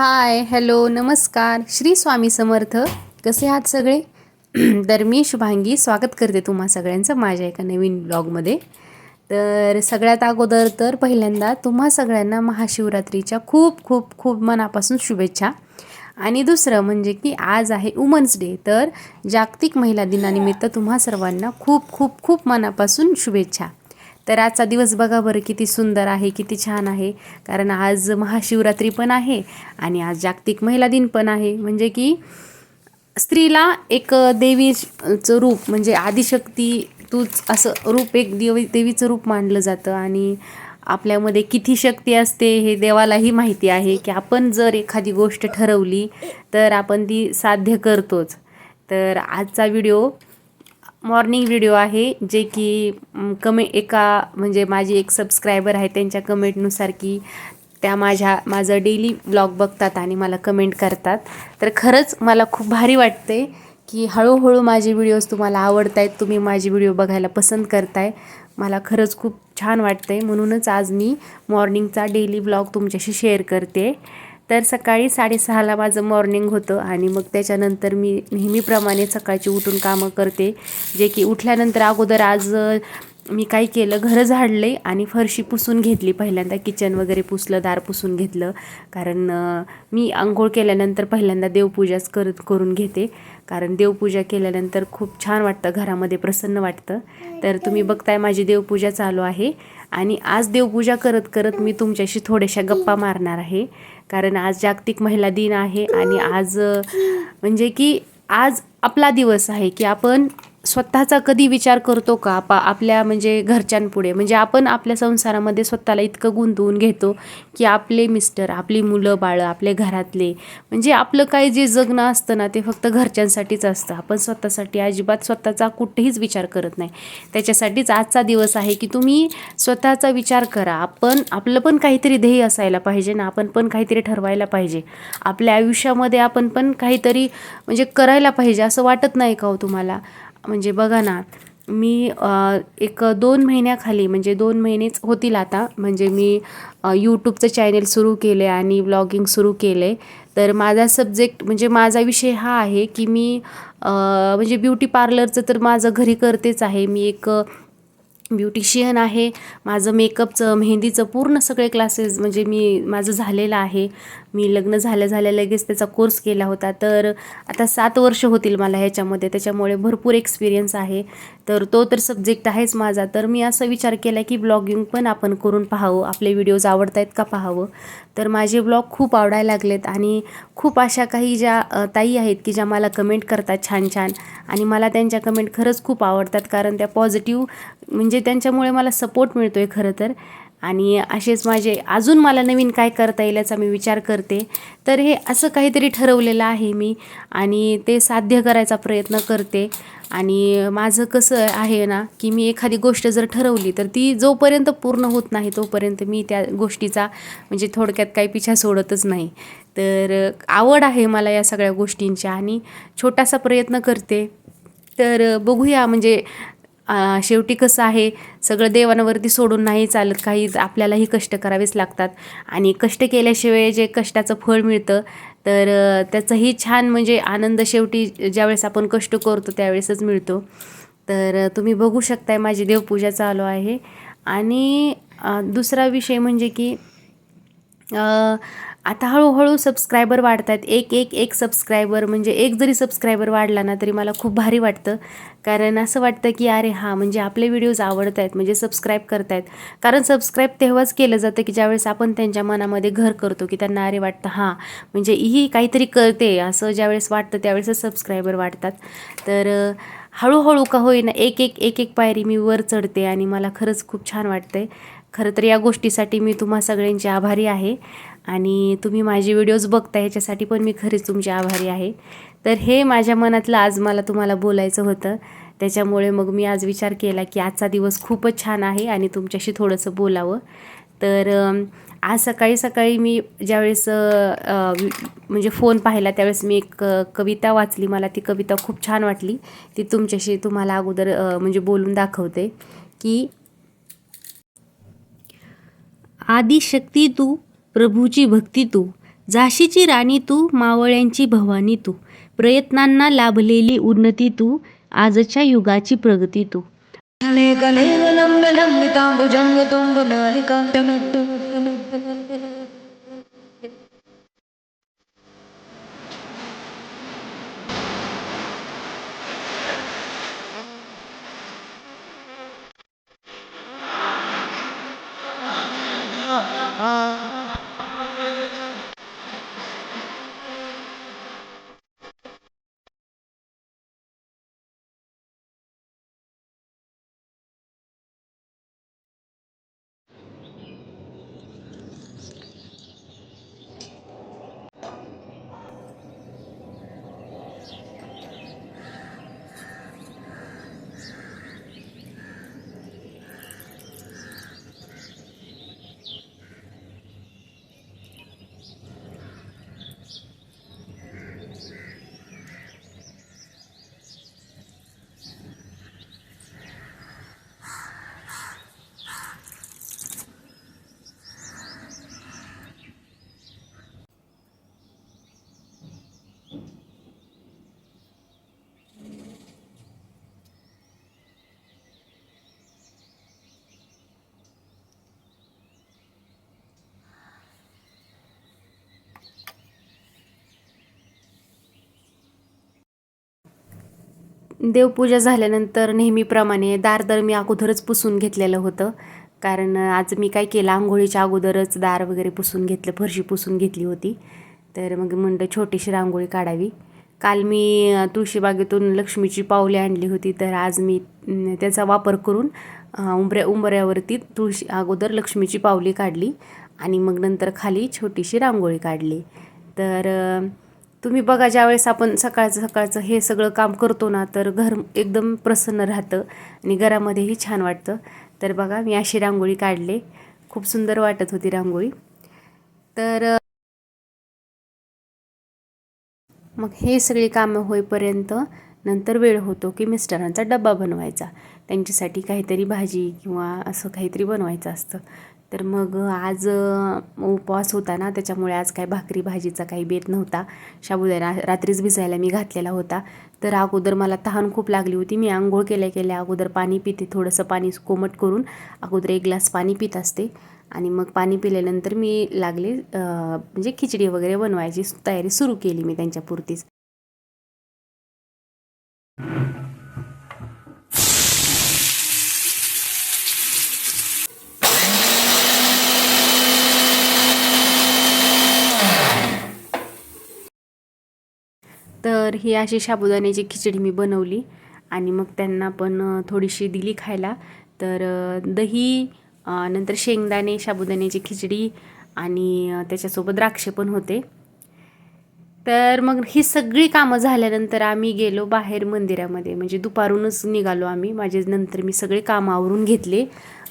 hi hello नमस्कार. श्री स्वामी समर्थ. कसे आहात सगळे? तर मी शुभांगी. स्वागत करते तुम्हा सगळ्यांचं माझ्या एका नवीन ब्लॉगमध्ये. तर सगळ्यात अगोदर तर पहिल्यांदा तुम्हा सगळ्यांना महाशिवरात्रीच्या खूप खूप खूप मनापासून शुभेच्छा. आणि दुसरं म्हणजे की आज आहे वुमन्स डे. तर जागतिक महिला दिनानिमित्त तुम्हा सर्वांना खूप खूप खूप मनापासून शुभेच्छा. तर आजचा दिवस बघा बरं किती सुंदर आहे किती छान आहे. कारण आज महाशिवरात्री पण आहे आणि आज जागतिक महिला दिन पण आहे. म्हणजे की स्त्रीला एक देवीचं रूप म्हणजे आदिशक्ती तूच असं रूप एक देवी देवीचं रूप मानलं जातं. आणि आपल्यामध्ये किती शक्ती असते हे देवालाही माहिती आहे की आपण जर एखादी गोष्ट ठरवली तर आपण ती साध्य करतोच. तर आजचा व्हिडिओ मॉर्निंग व्हिडिओ आहे जे की कमे एका म्हणजे माझी एक सबस्क्रायबर आहे त्यांच्या कमेंटनुसार की त्या माझ्या माझं डेली ब्लॉग बघतात आणि मला कमेंट करतात. तर खरंच मला खूप भारी वाटते की हळूहळू माझे व्हिडिओज तुम्हाला आवडत आहेत तुम्ही माझे व्हिडिओ बघायला पसंत करताय. मला खरंच खूप छान वाटतं आहे म्हणूनच आज मी मॉर्निंगचा डेली ब्लॉग तुमच्याशी शेअर करते. तर सकाळी साडेसहाला माझं मॉर्निंग होतं आणि मग त्याच्यानंतर मी नेहमीप्रमाणे सकाळची उठून कामं करते. जे की उठल्यानंतर अगोदर आज मी काय केलं घरं झाडले आणि फरशी पुसून घेतली. पहिल्यांदा किचन वगैरे पुसलं दार पुसून घेतलं. कारण मी आंघोळ केल्यानंतर पहिल्यांदा देवपूजाच करत करून घेते. कारण देवपूजा केल्यानंतर खूप छान वाटतं घरामध्ये प्रसन्न वाटतं. तर तुम्ही बघताय माझी देवपूजा चालू आहे. आणि आज देवपूजा करत करत मी तुमच्याशी थोड्याशा गप्पा मारणार आहे. कारण आज जागतिक महिला दिन आहे आणि आज म्हणजे की आज आपला दिवस आहे की आपण स्वतःचा कधी विचार करतो का? आपा आपल्या म्हणजे घरच्यांपुढे. म्हणजे आपण आपल्या संसारामध्ये स्वतःला इतकं गुंतवून घेतो की आपले मिस्टर आपली मुलं बाळं आपले घरातले म्हणजे आपलं काय जे जगणं असतं ना ते फक्त घरच्यांसाठीच असतं. आपण स्वतःसाठी अजिबात स्वतःचा कुठेहीच विचार करत नाही. त्याच्यासाठीच आजचा दिवस आहे की तुम्ही स्वतःचा विचार करा. आपण आपलं पण काहीतरी ध्येय असायला पाहिजे ना आपण पण काहीतरी ठरवायला पाहिजे. आपल्या आयुष्यामध्ये आपण पण काहीतरी म्हणजे करायला पाहिजे असं वाटत नाही का हो तुम्हाला? म्हणजे बघा ना मी एक दोन महिन्याखाली म्हणजे दोन महिनेच होतील आता म्हणजे मी यूट्यूबचं चॅनेल सुरू केले आणि ब्लॉगिंग सुरू केले तर माझा सब्जेक्ट म्हणजे माझा विषय हा आहे की मी म्हणजे ब्युटी पार्लरचं तर माझं घरी करतेच आहे. मी एक ब्युटिशियन आहे. माझं मेकअपचं मेहंदीचं पूर्ण सगळे क्लासेस म्हणजे मी माझं झालेलं आहे. मी लग्न झाल्या झाल्या लगेच त्याचा कोर्स केला होता. तर आता सात वर्ष होतील मला ह्याच्यामध्ये. त्याच्यामुळे भरपूर एक्सपिरियन्स आहे. तर तो तर सब्जेक्ट आहेच माझा. तर मी असा विचार केला की ब्लॉगिंग पण आपण करून पाहावं. आपले व्हिडिओज आवडत आहेत का पाहावं? तर माझे ब्लॉग खूप आवडायला लागलेत आणि खूप अशा काही ज्या ताई आहेत की ज्या मला कमेंट करतात छान छान. आणि मला त्यांच्या कमेंट खरंच खूप आवडतात. कारण त्या पॉझिटिव्ह म्हणजे म्हणजे त्यांच्यामुळे मला सपोर्ट मिळतो आहे खरं तर. आणि असेच माझे अजून मला नवीन काय करता येईल याचा मी विचार करते. तर हे असं काहीतरी ठरवलेलं आहे मी आणि ते साध्य करायचा प्रयत्न करते. आणि माझं कसं आहे ना की मी एखादी गोष्ट जर ठरवली तर ती जोपर्यंत पूर्ण होत नाही तोपर्यंत मी त्या गोष्टीचा म्हणजे थोडक्यात काही पिछा सोडतच नाही. तर आवड आहे मला या सगळ्या गोष्टींच्या आणि छोटासा प्रयत्न करते. तर बघूया म्हणजे शेवटी कसं आहे सगळं देवांवरती सोडून नाही चालत काही आपल्यालाही कष्ट करावेच लागतात. आणि कष्ट केल्याशिवाय जे कष्टाचं फळ मिळतं तर त्याचंही छान म्हणजे आनंद शेवटी ज्यावेळेस आपण कष्ट करतो त्यावेळेसच मिळतो. तर तुम्ही बघू शकताय माझी देवपूजा चालू आहे. आणि दुसरा विषय म्हणजे की आता हळूहळू सबस्क्रायबर वाढत आहेत एक एक एक सबस्क्रायबर म्हणजे एक जरी सबस्क्रायबर वाढला ना तरी मला खूप भारी वाटतं. कारण असं वाटतं की अरे हां म्हणजे आपले व्हिडिओज आवडत आहेत म्हणजे सबस्क्राईब करतायत. कारण सबस्क्राईब तेव्हाच केलं जातं की ज्यावेळेस आपण त्यांच्या मनामध्ये घर करतो की त्यांना अरे वाटतं हां म्हणजे ही काहीतरी करते असं ज्यावेळेस वाटतं त्यावेळेस सबस्क्रायबर वाढतात. तर हळूहळू का होईना एक एक एक एक पायरी मी वर चढते आणि मला खरंच खूप छान वाटतंय. खरं तर या गोष्टीसाठी मी तुम्हा सगळ्यांची आभारी आहे. आणि तुम्ही माझे व्हिडिओज बघता ह्याच्यासाठी पण मी खरीच तुमची आभारी आहे. तर हे माझ्या मनातलं आज मला तुम्हाला बोलायचं होतं. त्याच्यामुळे मग मी आज विचार केला की आजचा दिवस खूपच छान आहे आणि तुमच्याशी थोडंसं बोलावं. तर आज सकाळी सकाळी मी ज्यावेळेस म्हणजे फोन पाहिला त्यावेळेस मी एक कविता वाचली. मला ती कविता खूप छान वाटली. ती तुमच्याशी तुम्हाला अगोदर म्हणजे बोलून दाखवते की आदिशक्ती तू प्रभूची भक्ती तू झाशीची राणी तू मावळ्यांची भवानी तू प्रयत्नांना लाभलेली उन्नती तू आजच्या युगाची प्रगती तू देवपूजा झाल्यानंतर नेहमीप्रमाणे दार तर मी अगोदरच पुसून घेतलेलं होतं. कारण आज मी काय केलं आंघोळीच्या अगोदरच दार वगैरे पुसून घेतलं फरशी पुसून घेतली होती. तर मग म्हणलं छोटीशी रांगोळी काढावी. काल मी तुळशीबागेतून लक्ष्मीची पावले आणली होती. तर आज मी त्याचा वापर करून उंबऱ्या उंबऱ्यावरती तुळशी अगोदर लक्ष्मीची पावली काढली. आणि मग नंतर खाली छोटीशी रांगोळी काढली. तर तुम्ही बघा ज्यावेळेस आपण सकाळचं सकाळचं हे सगळं काम करतो ना तर घर एकदम प्रसन्न राहतं आणि घरामध्येही छान वाटतं. तर बघा मी अशी रांगोळी काढले. खूप सुंदर वाटत होती रांगोळी. तर मग हे सगळी कामं होईपर्यंत नंतर वेळ होतो की मिस्टरांचा डब्बा बनवायचा. त्यांच्यासाठी काहीतरी भाजी किंवा असं काहीतरी बनवायचं असतं. तर मग आज उपवास होता ना त्याच्यामुळे आज काय भाकरी भाजीचा काही बेत नव्हता. शाबुदाना रात्रीच भिजायला मी घातलेला होता. तर अगोदर मला तहान खूप लागली होती. मी आंघोळ केल्या केल्या अगोदर पाणी पिते थोडंसं पाणी कोमट करून अगोदर एक ग्लास पाणी पित असते. आणि मग पाणी पिल्यानंतर मी लागले म्हणजे खिचडी वगैरे बनवायची तयारी सुरू केली मी त्यांच्यापुरतीच तर ही अशी साबुदाण्याची खिचडी मी बनवली आणि मग त्यांना पण थोडीशी दिली खायला. तर दही नंतर शेंगदाणे साबुदाण्याची खिचडी आणि त्याच्यासोबत द्राक्षे पण होते. तर मग ही सगळी कामं झाल्यानंतर आम्ही गेलो बाहेर मंदिरामध्ये. म्हणजे दुपारूनच निघालो आम्ही. माझे नंतर मी सगळे कामं आवरून घेतले.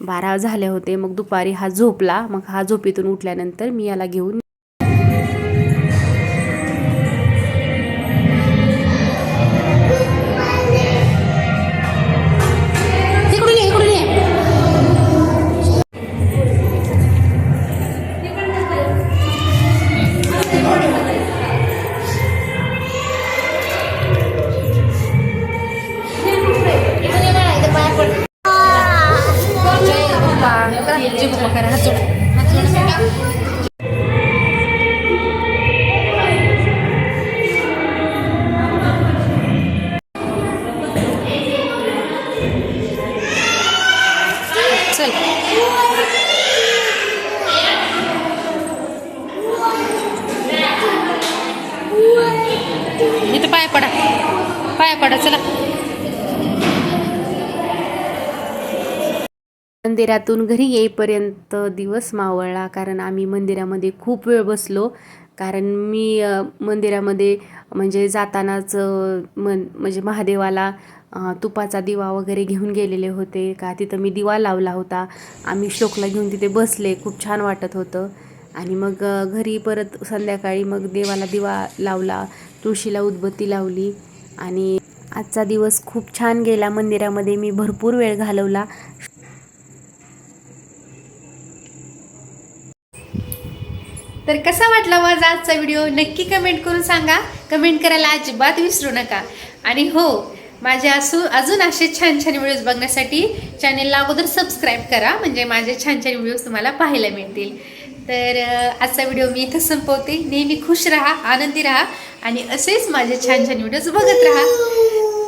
बारा झाले होते. मग दुपारी हा झोपला. मग हा झोपेतून उठल्यानंतर मी याला घेऊन उभं करा हात जोडा पाया पडा. पाया पडा चला. मंदिरातून घरी येईपर्यंत दिवस मावळला कारण आम्ही मंदिरामध्ये खूप वेळ बसलो. कारण मी मंदिरामध्ये म्हणजे जातानाच मन म्हणजे महादेवाला तुपाचा दिवा वगैरे घेऊन गेलेले होते. का तिथं मी दिवा लावला होता. आम्ही श्लोकला घेऊन तिथे बसले. खूप छान वाटत होतं. आणि मग घरी परत संध्याकाळी मग देवाला दिवा लावला. तुळशीला उदबत्ती लावली. आणि आजचा दिवस खूप छान गेला. मंदिरामध्ये मी भरपूर वेळ घालवला. तर कसा वाटला माझा आजचा व्हिडिओ नक्की कमेंट करून सांगा. कमेंट करायला अजिबात विसरू नका. आणि हो माझे असू अजून असे छान छान व्हिडिओज बघण्यासाठी चॅनेलला अगोदर सबस्क्राईब करा. म्हणजे माझे छान छान व्हिडिओज तुम्हाला पाहायला मिळतील. तर आजचा व्हिडिओ मी इथं संपवते. नेहमी खुश राहा आनंदी राहा आणि असेच माझे छान छान व्हिडिओज बघत राहा.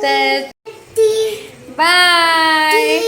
तर बाय